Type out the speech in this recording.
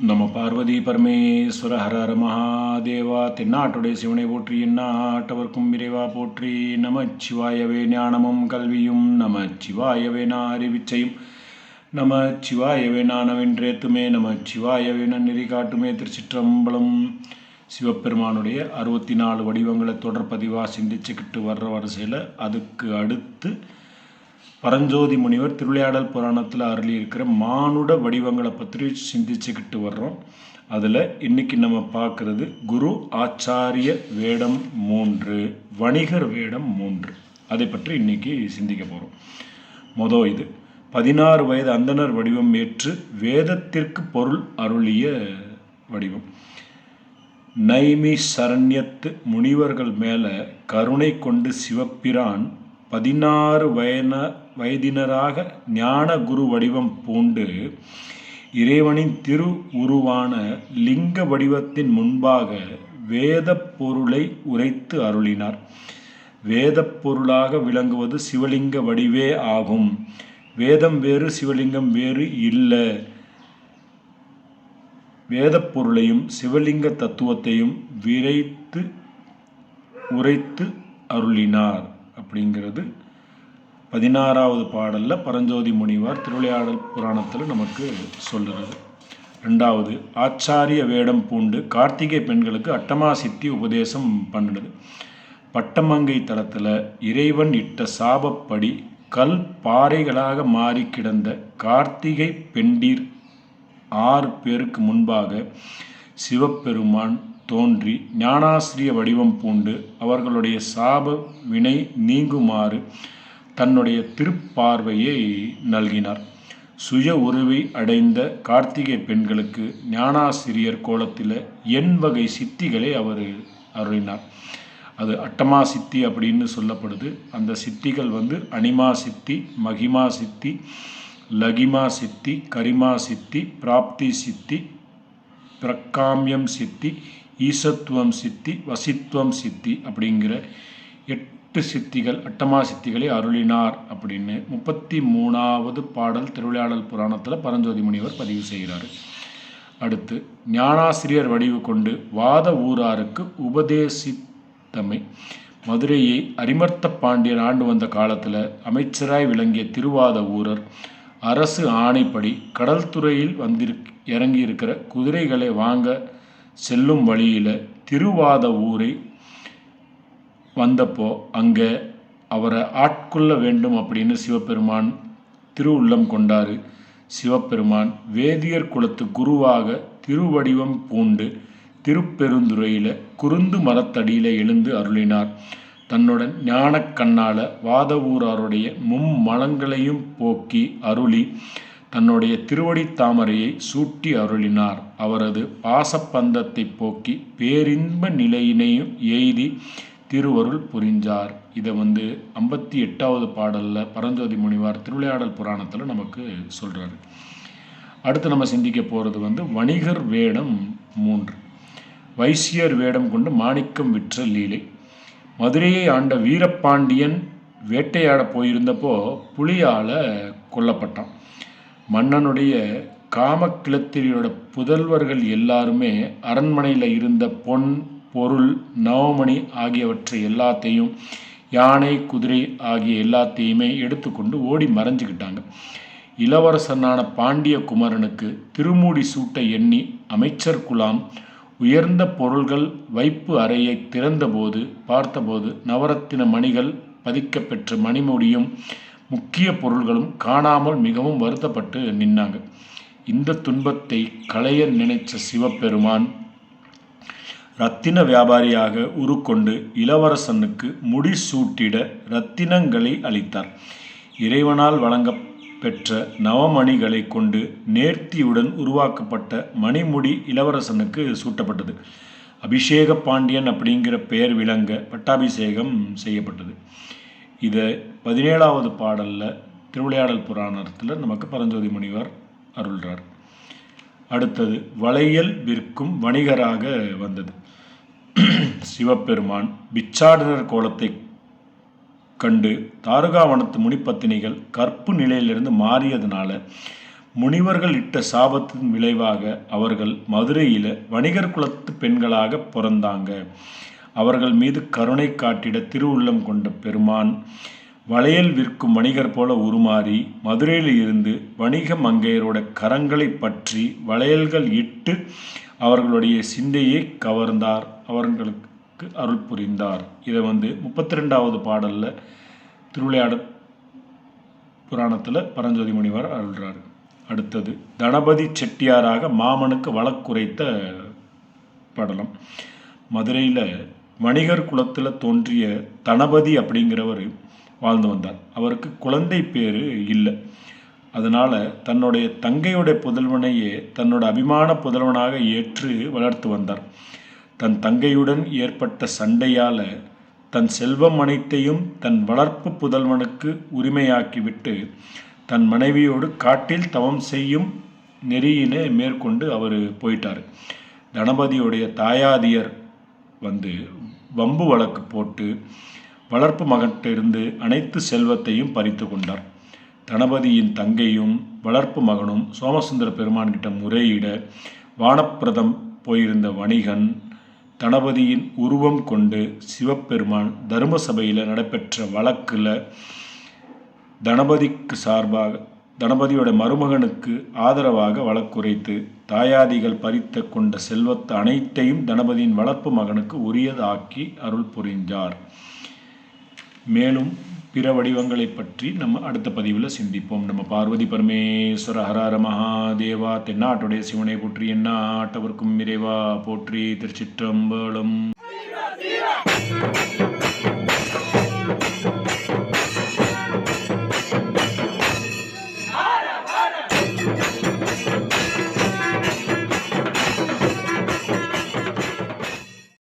நம பார்வதி பரமேஸ்வர ஹர மகாதேவா தென்னாட்டுடைய சிவனை போற்றி என்னாட்டவர்க்கும் விரைவா போற்றி நமச்சிவாயவே ஞானமும் கல்வியும் நம சிவாயவே அறிவிச்சையும் நமச்சிவாயவே நானவென்றேத்துமே நமச்சிவாயவே நன்னெறி காட்டுமே திருச்சிற்றம்பலம். சிவபெருமானுடைய அறுபத்தி நாலு வடிவங்களை தொடர்பதிவாக சிந்திச்சுக்கிட்டு வர்ற வரிசையில் அதுக்கு அடுத்து பரஞ்சோதி முனிவர் திருவிளையாடல் புராணத்தில் அருளியிருக்கிற மானுட வடிவங்களை பற்றி சிந்திச்சுக்கிட்டு வர்றோம். அதில் இன்னைக்கு நம்ம பார்க்குறது குரு ஆச்சாரிய வேடம் மூன்று வணிகர் வேடம் மூன்று. அதை பற்றி இன்னைக்கு சிந்திக்க போகிறோம் மொதல் இது பதினாறு வயது அந்தனர் வடிவம் ஏற்று வேதத்திற்கு பொருள் அருளிய வடிவம். நைமி சரண்யத்து முனிவர்கள் மேலே கருணை கொண்டு சிவப்பிரான் பதினாறு வயன வயதினராக ஞான குரு வடிவம் பூண்டு இறைவனின் திரு உருவான லிங்க வடிவத்தின் முன்பாக வேத பொருளை உரைத்து அருளினார். வேத பொருளாக விளங்குவது சிவலிங்க வடிவே ஆகும். வேதம் வேறு சிவலிங்கம் வேறு இல்லை. வேத பொருளையும் சிவலிங்க தத்துவத்தையும் விரைத்து உரைத்து அருளினார். அப்படிங்கிறது பதினாறாவது பாடலில் பரஞ்சோதி முனிவார் திருவிளையாடல் புராணத்தில் நமக்கு சொல்லுறது. ரெண்டாவது ஆச்சாரிய வேடம் பூண்டு கார்த்திகை பெண்களுக்கு அட்டமா சித்தி உபதேசம் பண்ணுது பட்டமங்கை தளத்தில் இறைவன் இட்ட சாபப்படி கல் பாறைகளாக மாறி கிடந்த கார்த்திகை பெண்டீர் ஆறு பேருக்கு முன்பாக சிவபெருமான் தோன்றி ஞானாசிரிய வடிவம் பூண்டு அவர்களுடைய சாப வினை நீங்குமாறு தன்னுடைய திருப்பார்வையை நல்கினார். சுய உருவை அடைந்த கார்த்திகை பெண்களுக்கு ஞானாசிரியர் கோலத்தில் எண் வகை சித்திகளை அவர் அருளினார். அது அட்டமா சித்தி அப்படின்னு சொல்லப்படுது. அந்த சித்திகள் வந்து அனிமா சித்தி மகிமா சித்தி லகிமா சித்தி கரிமா சித்தி பிராப்தி சித்தி பிரக்காமியம் சித்தி ஈசத்துவம் சித்தி வசித்துவம் சித்தி அப்படிங்கிற எட்டு சித்திகள் அட்டமா சித்திகளை அருளினார் அப்படின்னு முப்பத்தி மூணாவது பாடல் திருவிளையாடல் புராணத்தில் பரஞ்சோதி முனிவர் பதிவு செய்கிறார். அடுத்து ஞானாசிரியர் வடிவு கொண்டு வாத ஊராருக்கு உபதேசித்தமை. மதுரையை அரிமர்த்த பாண்டியன் ஆண்டு வந்த காலத்தில் அமைச்சராய் விளங்கிய திருவாத ஊரர் அரசு ஆணைப்படி கடல் துறையில் வந்திரு இறங்கி இருக்கிற குதிரைகளை வாங்க செல்லும் வழியில் திருவாத ஊரை வந்தப்போ அங்கே அவரை ஆட்கொள்ள வேண்டும் அப்படின்னு சிவபெருமான் திருவுள்ளம் கொண்டாரு. சிவபெருமான் வேதியர் குலத்து குருவாக திருவடிவம் பூண்டு திருப்பெருந்துறையில் குருந்து மரத்தடியில் எழுந்து அருளினார். தன்னுடன் ஞானக் கண்ணால வாதவூராருடைய மும்மலங்களையும் போக்கி அருளி தன்னுடைய திருவடி தாமரையை சூட்டி அருளினார். அவரது பாசப்பந்தத்தை போக்கி பேரின்ப நிலையினையும் எய்தி திருவருள் புரிஞ்சார். இதை வந்து ஐம்பத்தி எட்டாவது பாடலில் பரஞ்சோதி முனிவார் திருவிளையாடல் புராணத்தில் நமக்கு சொல்கிறாரு அடுத்து நம்ம சிந்திக்க போகிறது வந்து வணிகர் வேடம் மூன்று. வைசியர் வேடம் கொண்டு மாணிக்கம் விற்ற லீலை. மதுரையை ஆண்ட வீரபாண்டியன் வேட்டையாட போயிருந்தப்போ புலியால் கொல்லப்பட்டான். மன்னனுடைய காமக்கிளத்திரியோட புதல்வர்கள் எல்லாருமே அரண்மனையில் இருந்த பொன் பொருள் நவமணி ஆகியவற்றை எல்லாத்தையும் யானை குதிரை ஆகிய எல்லாத்தையுமே எடுத்துக்கொண்டு ஓடி மறைஞ்சுக்கிட்டாங்க. இளவரசனான பாண்டிய குமரனுக்கு திருமூடி சூட்ட எண்ணி அமைச்சர் குலாம் உயர்ந்த பொருள்கள் வைப்பு அறையை திறந்தபோது பார்த்தபோது நவரத்தின மணிகள் பதிக்கப்பெற்ற மணிமுடியும் முக்கிய பொருள்களும் காணாமல் மிகவும் வருத்தப்பட்டு நின்னாங்க. இந்த துன்பத்தை களைய நினைச்ச சிவபெருமான் ரத்தின வியாபாரியாக உருக்கொண்டு இளவரசனுக்கு முடி சூட்டிட இரத்தினங்களை அளித்தார். இறைவனால் வழங்க பெற்ற நவமணிகளை கொண்டு நேர்த்தியுடன் உருவாக்கப்பட்ட மணிமுடி இளவரசனுக்கு சூட்டப்பட்டது. அபிஷேக பாண்டியன் அப்படிங்கிற பெயர் விளங்க பட்டாபிஷேகம் செய்யப்பட்டது. இதை பதினேழாவது பாடலில் திருவிளையாடல் புராணத்தில் நமக்கு பரஞ்சோதி முனிவர் அருள்றார். அடுத்தது வளையல் விற்கும் வணிகராக வந்தது. சிவபெருமான் பிச்சாடனர் கோலத்தை கண்டு தாருகாவனத்து முனிப்பத்தினிகள் கற்பு நிலையிலிருந்து மாறியதுனால முனிவர்கள் இட்ட சாபத்தின் விளைவாக அவர்கள் மதுரையில் வணிகர் குலத்து பெண்களாக பிறந்தாங்க. அவர்கள் மீது கருணை காட்டிட திருவுள்ளம் கொண்ட பெருமான் வளையல் விற்கும் வணிகர் போல உருமாறி மதுரையில் இருந்து வணிக மங்கையரோட கரங்களை பற்றி வளையல்கள் இட்டு அவர்களுடைய சிந்தையை கவர்ந்தார். அவர்களுக்கு அருள் புரிந்தார். இதை வந்து முப்பத்தி ரெண்டாவது பாடலில் திருவிளையாட புராணத்தில் பரஞ்சோதி முனிவர் அருள்றார். அடுத்தது தனபதி செட்டியாராக மாமனுக்கு வழக்குரைத்த படலம். மதுரையில் வணிகர் குலத்தில் தோன்றிய தனபதி அப்படிங்கிறவர் வாழ்ந்து வந்தார். அவருக்கு குழந்தை பேர் இல்லை. அதனால் தன்னுடைய தங்கையுடைய புதல்வனையே தன்னோட அபிமான புதல்வனாக ஏற்று வளர்த்து வந்தார். தன் தங்கையுடன் ஏற்பட்ட சண்டையால் தன் செல்வம் அனைத்தையும் தன் வளர்ப்பு புதல்வனுக்கு உரிமையாக்கிவிட்டு தன் மனைவியோடு காட்டில் தவம் செய்யும் நெறியினை மேற்கொண்டு அவர் போயிட்டார். தனபதியுடைய தாயாதியர் வந்து வம்பு வழக்கு போட்டு வளர்ப்பு மகன்கிட்டிருந்து அனைத்து செல்வத்தையும் பறித்து கொண்டார். தனபதியின் தங்கையும் வளர்ப்பு மகனும் சோமசுந்தர பெருமான்கிட்ட முறையிட வானப்பிரதம் போயிருந்த வணிகன் தணபதியின் உருவம் கொண்டு சிவபெருமான் தர்மசபையில் நடைபெற்ற வழக்கில் தனபதிக்கு சார்பாக தனபதியோட மருமகனுக்கு ஆதரவாக வழக்குரைத்து தாயாதிகள் பறித்த கொண்ட செல்வத்து அனைத்தையும் தனபதியின் வளர்ப்பு மகனுக்கு உரியதாக்கி அருள் புரிந்தார். மேலும் பிற வடிவங்களை பற்றி நம்ம அடுத்த பதிவில் சிந்திப்போம். நம்ம பார்வதி பரமேஸ்வர ஹரார மகாதேவா தென்னாட்டுடைய சிவனை போற்றி எந்நாட்டவர்க்கும் இறைவா போற்றி திருச்சிற்றம்பலம்.